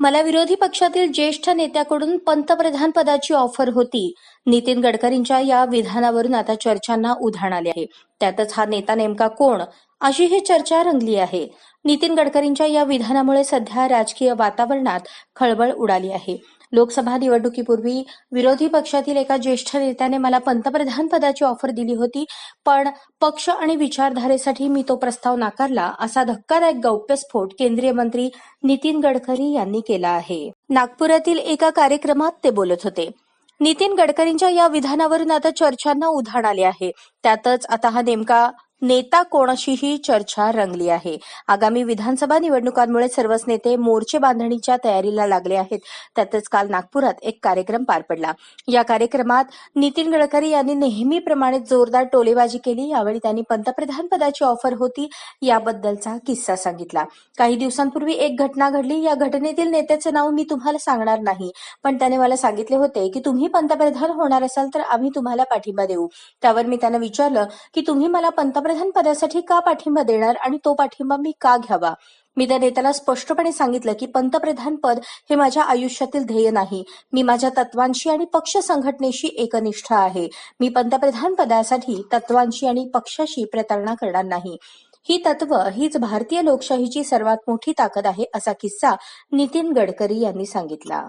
मला विरोधी पक्षातील ज्येष्ठ नेत्याकडून पंतप्रधान पदाची ऑफर होती. नितीन गडकरींच्या या विधानावरून आता चर्चांना उधाण आले आहे. त्यातच हा नेता नेमका कोण? अशी ही चर्चा रंगली आहे. नितीन गडकरींच्या या विधानामुळे सध्या राजकीय वातावरणात खळबळ उडाली आहे. लोकसभा निवडणुकीपूर्वी विरोधी पक्षातील एका ज्येष्ठ नेत्याने मला पंतप्रधान पदाची ऑफर दिली होती पण पक्ष आणि विचारधारेसाठी मी तो प्रस्ताव नाकारला असा धक्कादायक गौप्यस्फोट केंद्रीय मंत्री नितीन गडकरी यांनी केला आहे. नागपुरातील एका कार्यक्रमात ते बोलत होते. नितीन गडकरींच्या या विधानावरून आता चर्चांना उधाण आले आहे. त्यातच आता हा नेमका नेता कोणाशीही चर्चा रंगली आहे. आगामी विधानसभा निवडणुकांमुळे सर्वच नेते मोर्चे बांधणीच्या तयारीला लागले आहेत. त्यातच काल नागपुरात एक कार्यक्रम पार पडला. या कार्यक्रमात नितीन गडकरी यांनी नेहमीप्रमाणे जोरदार टोलेबाजी केली. यावेळी त्यांनी पंतप्रधान पदाची ऑफर होती याबद्दलचा किस्सा सांगितला. काही दिवसांपूर्वी एक घटना घडली. या घटनेतील नेत्याचं नाव मी तुम्हाला सांगणार नाही. पण त्याने मला सांगितले होते की तुम्ही पंतप्रधान होणार असाल तर आम्ही तुम्हाला पाठिंबा देऊ. त्यावर मी त्यांना विचारलं की तुम्ही मला पंतप्रधान पदासाठी का पाठिंबा देणार आणि तो पाठिंबा मी का घ्यावा? मी त्या नेत्याला स्पष्टपणे सांगितलं की पंतप्रधान पद हे माझ्या आयुष्यातील ध्येय नाही. मी माझ्या तत्वांशी आणि पक्ष संघटनेशी एकनिष्ठ आहे. मी पंतप्रधान पदासाठी तत्वांशी आणि पक्षाशी प्रतारणा करणार नाही. ही तत्व हीच भारतीय लोकशाहीची सर्वात मोठी ताकद आहे असा किस्सा नितीन गडकरी यांनी सांगितला.